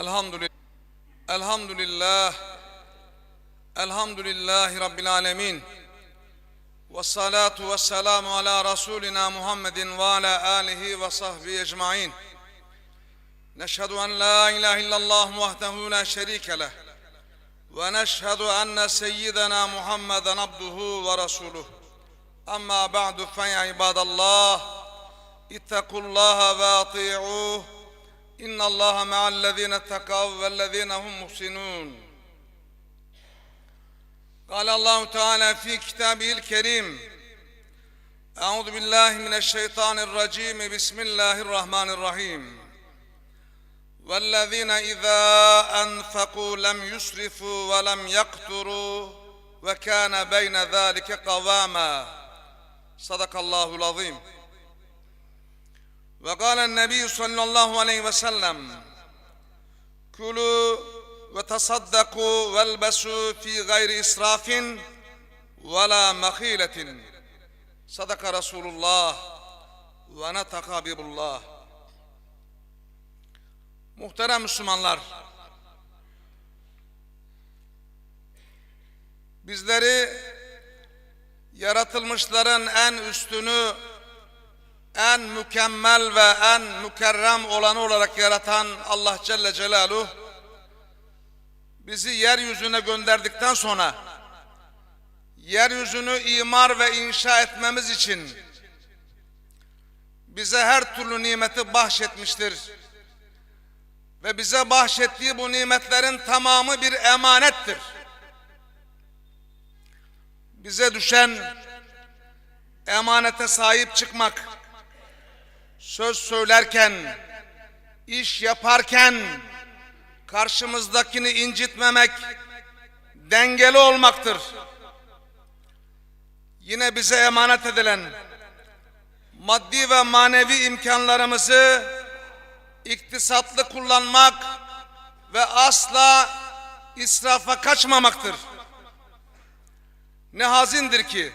الحمد لله الحمد لله الحمد لله رب العالمين. والصلاة والسلام على رسولنا محمد وعلى آله وصحبه أجمعين. نشهد أن لا إله إلا الله وحده لا شريك له ونشهد أن سيدنا محمدا عبده ورسوله. أما بعد فيا عباد الله اتقوا الله وأطيعوه إن الله مع الذين اتقوا والذين هم محسنون قال الله تعالى في كتابه الكريم أعوذ بالله من الشيطان الرجيم بسم الله الرحمن الرحيم والذين إذا أنفقوا لم يسرفوا ولم يقتروا وكان بين ذلك قواما صدق الله العظيم وقال النبي صلى الله عليه وسلم كلوا وتصدقوا والبسوا في غير إسراف ولا مخيلة صدق رسول الله ونطق حبيب الله Muhterem Müslümanlar, bizleri yaratılmışların en üstünü, en mükemmel ve en mükerrem olanı olarak yaratan Allah Celle Celaluhu, bizi yeryüzüne gönderdikten sonra, yeryüzünü imar ve inşa etmemiz için bize her türlü nimeti bahşetmiştir ve bize bahşettiği bu nimetlerin tamamı bir emanettir. Bize düşen emanete sahip çıkmak, söz söylerken, iş yaparken karşımızdakini incitmemek, dengeli olmaktır. Yine bize emanet edilen maddi ve manevi imkanlarımızı iktisatlı kullanmak ve asla israfa kaçmamaktır. Ne hazindir ki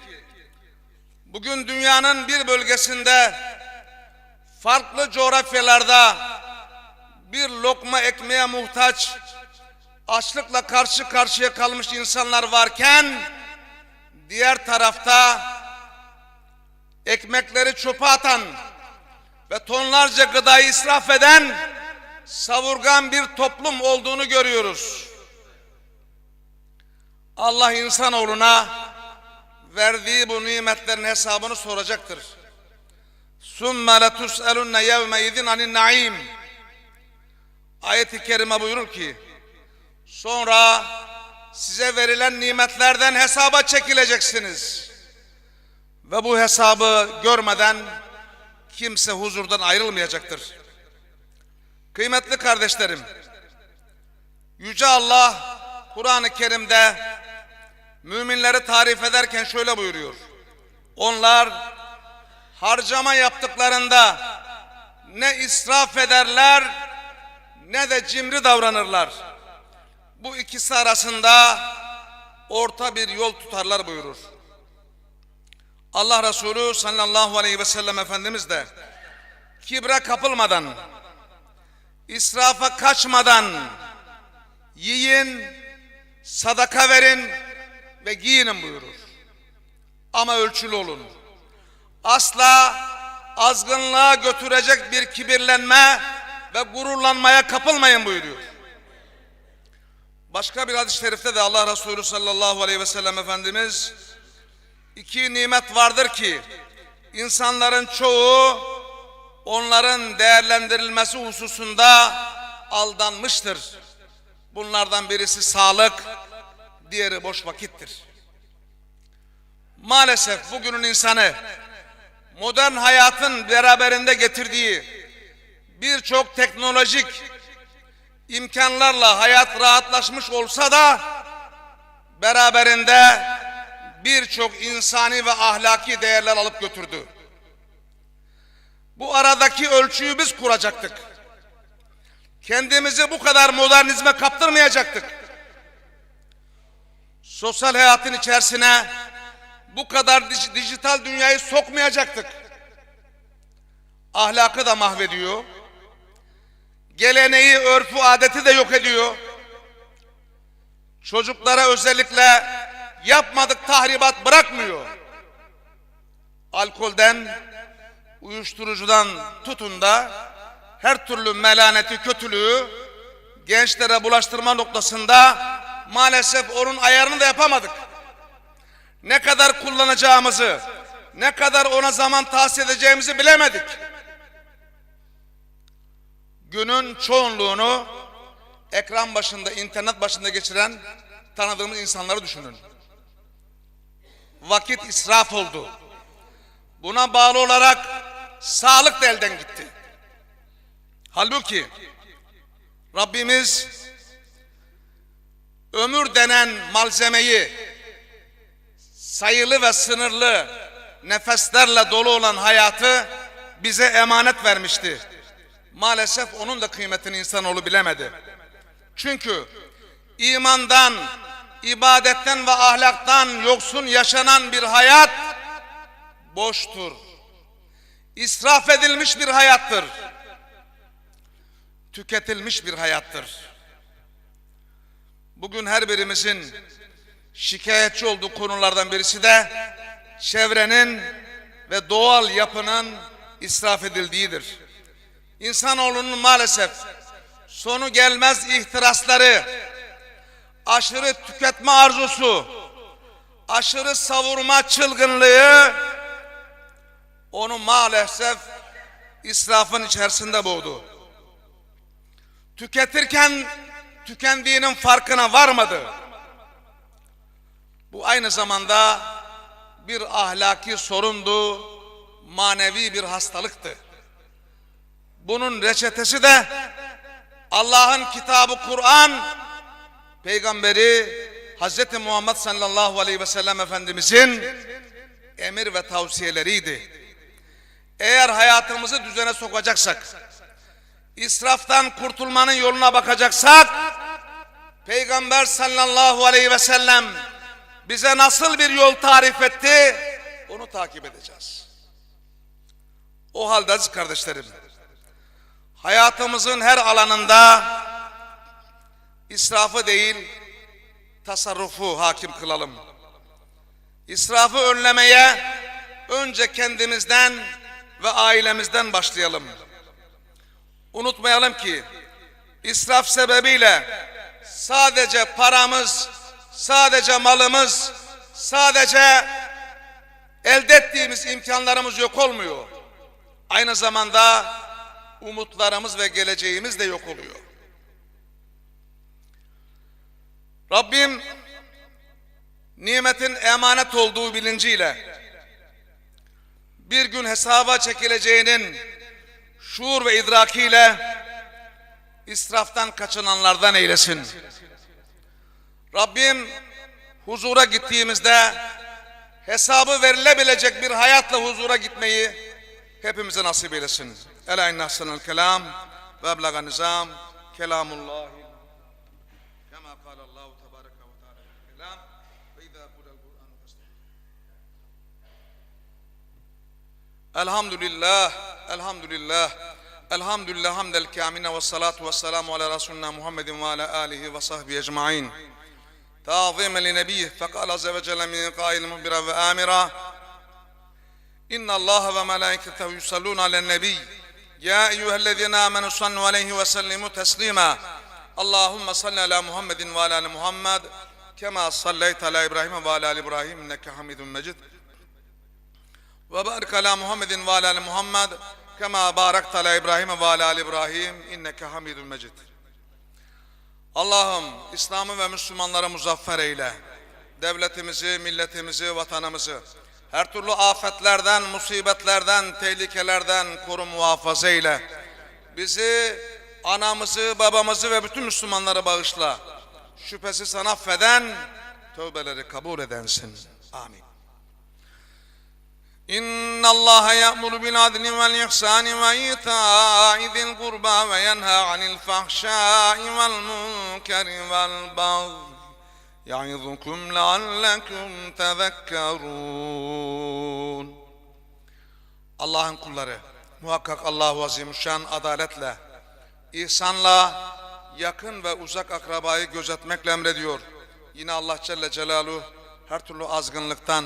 bugün dünyanın bir bölgesinde farklı coğrafyalarda bir lokma ekmeğe muhtaç açlıkla karşı karşıya kalmış insanlar varken diğer tarafta ekmekleri çöpe atan ve tonlarca gıdayı israf eden savurgan bir toplum olduğunu görüyoruz. Allah insanoğluna verdiği bu nimetlerin hesabını soracaktır. ثُمَّ لَتُسْأَلُنَّ يَوْمَ اِذٍ عَنِ النَّعِيمِ Ayet-i Kerime buyurur ki, sonra size verilen nimetlerden hesaba çekileceksiniz. Ve bu hesabı görmeden kimse huzurdan ayrılmayacaktır. Kıymetli kardeşlerim, Yüce Allah Kur'an-ı Kerim'de müminleri tarif ederken şöyle buyuruyor. Onlar harcama yaptıklarında ne israf ederler ne de cimri davranırlar. Bu ikisi arasında orta bir yol tutarlar buyurur. Allah Resulü sallallahu aleyhi ve sellem Efendimiz de kibre kapılmadan, israfa kaçmadan yiyin, sadaka verin ve giyinin buyurur. Ama ölçülü olun. Asla azgınlığa götürecek bir kibirlenme ve gururlanmaya kapılmayın buyuruyor. Başka bir hadis-i şerifte de Allah Resulü sallallahu aleyhi ve sellem Efendimiz iki nimet vardır ki insanların çoğu onların değerlendirilmesi hususunda aldanmıştır. Bunlardan birisi sağlık, diğeri boş vakittir. Maalesef bugünün insanı modern hayatın beraberinde getirdiği birçok teknolojik imkanlarla hayat rahatlaşmış olsa da beraberinde birçok insani ve ahlaki değerler alıp götürdü. Bu aradaki ölçüyü biz kuracaktık. Kendimizi bu kadar modernizme kaptırmayacaktık. Sosyal hayatın içerisine bu kadar dij- dijital dünyayı sokmayacaktık. Ahlakı da mahvediyor. geleneği, örfü, adeti de yok ediyor. Çocuklara özellikle yapmadık tahribat bırakmıyor. Alkolden, uyuşturucudan tutun da her türlü melaneti, kötülüğü gençlere bulaştırma noktasında maalesef onun ayarını da yapamadık. Ne kadar kullanacağımızı, ne kadar ona zaman tahsis edeceğimizi bilemedik. Günün çoğunluğunu ekran başında, internet başında geçiren tanıdığımız insanları düşünün. Vakit israf oldu. Buna bağlı olarak sağlık da elden gitti. Halbuki Rabbimiz ömür denen malzemeyi sayılı ve sınırlı nefeslerle dolu olan hayatı bize emanet vermişti. Maalesef onun da kıymetini insanoğlu bilemedi. Çünkü imandan, ibadetten ve ahlaktan yoksun yaşanan bir hayat boştur. İsraf edilmiş bir hayattır. Tüketilmiş bir hayattır. Bugün her birimizin şikayetçi olduğu konulardan birisi de çevrenin ve doğal yapının israf edildiğidir. İnsanoğlunun maalesef sonu gelmez ihtirasları, aşırı tüketme arzusu, aşırı savurma çılgınlığı onu maalesef israfın içerisinde boğdu. Tüketirken tükendiğinin farkına varmadı. Bu aynı zamanda bir ahlaki sorundu, manevi bir hastalıktı. Bunun reçetesi de Allah'ın kitabı Kur'an, peygamberi Hz. Muhammed sallallahu aleyhi ve sellem Efendimizin emir ve tavsiyeleriydi. Eğer hayatımızı düzene sokacaksak, israftan kurtulmanın yoluna bakacaksak, Peygamber sallallahu aleyhi ve sellem bize nasıl bir yol tarif etti, onu takip edeceğiz. O halde aziz kardeşlerim, hayatımızın her alanında israfı değil, tasarrufu hakim kılalım. İsrafı önlemeye önce kendimizden ve ailemizden başlayalım. Unutmayalım ki israf sebebiyle sadece paramız, sadece malımız, sadece elde ettiğimiz imkanlarımız yok olmuyor. Aynı zamanda umutlarımız ve geleceğimiz de yok oluyor. Rabbim nimetin emanet olduğu bilinciyle bir gün hesaba çekileceğinin şuur ve idrakiyle israftan kaçınanlardan eylesin. Rabbim huzura gittiğimizde hesabı verilebilecek bir hayatla huzura gitmeyi hepimize nasip eylesin. Ela inne ahsenel kelam ve eblaga nizam kelamullah. Kema kâle Allahu ve teâlâ ve izâ Elhamdülillah, elhamdülillah, elhamdülillah hamdel kâmine ve salatu ve selamu ala Resulina Muhammedin ve ala alihi ve sahbihi ecma'in. تعظيما لنبيه فقال عز وجل من قائل مخبرا وآمرا إن الله وملائكته يصلون على النبي يا أيها الذين آمنوا صلوا عليه وسلموا تسليما اللهم صل على محمد وعلى آل محمد كما صليت على إبراهيم وعلى آل إبراهيم إنك حميد مجيد وبارك على محمد وعلى آل محمد كما باركت على إبراهيم وعلى آل إبراهيم إنك حميد مجيد Allah'ım İslam'ı ve Müslümanları muzaffer eyle. Devletimizi, milletimizi, vatanımızı her türlü afetlerden, musibetlerden, tehlikelerden koru muhafaza eyle. Bizi, anamızı, babamızı ve bütün Müslümanları bağışla. Şüphesiz sana affeden, tövbeleri kabul edensin. Amin. إن الله يأمر بالعدل والإحسان وإيتاء ذي القربى وينهى عن الفحشاء والمنكر والبغي يعظكم لعلكم تذكرون Allah'ın kulları muhakkak Allahu Azimüşşan adaletle ihsanla yakın ve uzak akrabayı gözetmekle emrediyor. Yine Allah Celle Celaluhu her türlü azgınlıktan,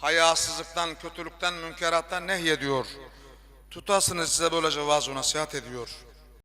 hayasızlıktan, kötülükten, münkerattan nehyediyor. Tutasınız size böylece vaaz nasihat ediyor.